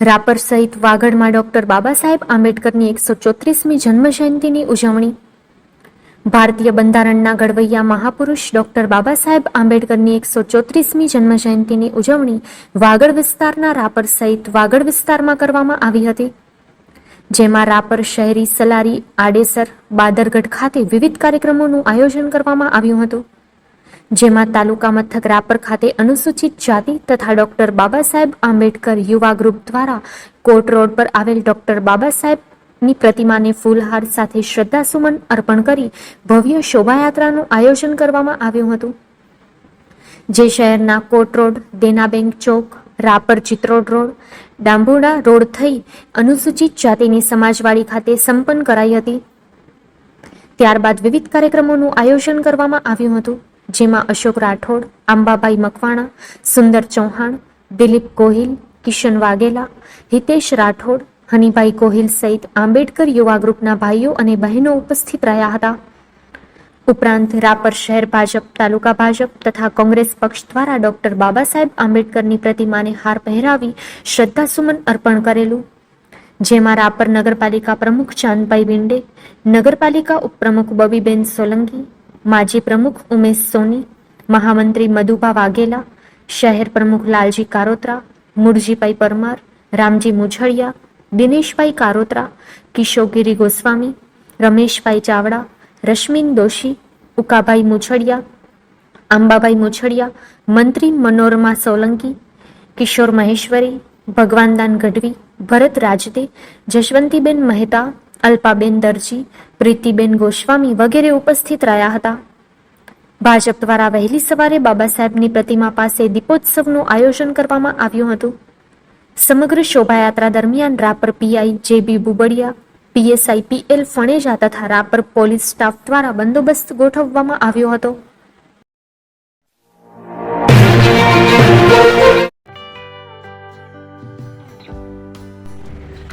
રાપર સહિત વાગડમાં ડોક્ટર બાબા સાહેબ આંબેડકરની એકસો ચોત્રીસમી જન્મજયંતિની ઉજવણી. ભારતીય બંધારણના ઘડવૈયા મહાપુરુષ ડોક્ટર બાબા સાહેબ આંબેડકરની એકસો ચોત્રીસમી જન્મજયંતિની ઉજવણી વાગડ વિસ્તારના રાપર સહિત વાગડ વિસ્તારમાં કરવામાં આવી હતી. જેમાં રાપર શહેરી સલારી આડેસર બાદરગઢ ખાતે વિવિધ કાર્યક્રમોનું આયોજન કરવામાં આવ્યું હતું. જેમાં તાલુકા મથક રાપર ખાતે અનુસૂચિત જાતિ તથા ડોક્ટર બાબા સાહેબ આંબેડકર યુવા ગ્રુપ દ્વારા કોટ રોડ પર આવેલ ડોક્ટર બાબા સાહેબની પ્રતિમાને ફૂલહાર સાથે શ્રદ્ધાસુમન અર્પણ કરી ભવ્ય શોભાયાત્રાનું આયોજન કરવામાં આવ્યું હતું. જે શહેરના Kot road Dena bank chowk, Rapar Chitrod road Dambhoda road થઈ અનુસૂચિત જાતિની સમાજવાડી ખાતે સંપન્ન કરાઈ હતી. ત્યારબાદ વિવિધ કાર્યક્રમોનું આયોજન કરવામાં આવ્યું હતું. જેમાં અશોક રાઠોડ આંબાભાઈ મકવાણા, સુંદર ચૌહાણ, દિલીપ ગોહિલ, કિશન વાઘેલા, હિતેશ રાઠોડ, હનીભાઈ ગોહિલ સહિત આંબેડકર યુવા ગ્રુપના ભાઈઓ અને બહેનો ઉપસ્થિત રહ્યા હતા. ઉપરાંત રાપર શહેર ભાજપ, તાલુકા ભાજપ તથા કોંગ્રેસ પક્ષ દ્વારા ડોક્ટર બાબા સાહેબ આંબેડકરની પ્રતિમાને હાર પહેરાવી શ્રદ્ધાસુમન અર્પણ કરેલું. જેમાં રાપર નગરપાલિકા પ્રમુખ ચાંદભાઈ બિંડે નગરપાલિકા ઉપપ્રમુખ બબીબેન સોલંકી માજી પ્રમુખ ઉમેશ સોની, મહામંત્રી મધુભા વાઘેલા, શહેર પ્રમુખ લાલજી કારોત્રા, મુરજીભાઈ પરમાર, રામજી મુછડિયા, દિનેશભાઈ કારોત્રા, કિશોરગીરી ગોસ્વામી, રમેશભાઈ ચાવડા, રશ્મિન દોશી, ઉકાભાઈ મુછડિયા, આંબાભાઈ મુછડિયા, મંત્રી મનોરમા સોલંકી, કિશોર મહેશ્વરી, ભગવાનદાન ગઢવી, ભરત રાજદે, જશવંતીબેન મહેતા અલ્પાબેન દરજી, પ્રીતિબેન ગોસ્વામી વગેરે ઉપસ્થિત રહ્યા હતા. ભાજપ દ્વારા વહેલી સવારે બાબા સાહેબની પ્રતિમા પાસે દીપોત્સવનું આયોજન કરવામાં આવ્યું હતું. સમગ્ર શોભાયાત્રા દરમિયાન Rapar PI J B Bubadiya, PSI PL Faneja તથા રાપર પોલીસ સ્ટાફ દ્વારા બંદોબસ્ત ગોઠવવામાં આવ્યો હતો.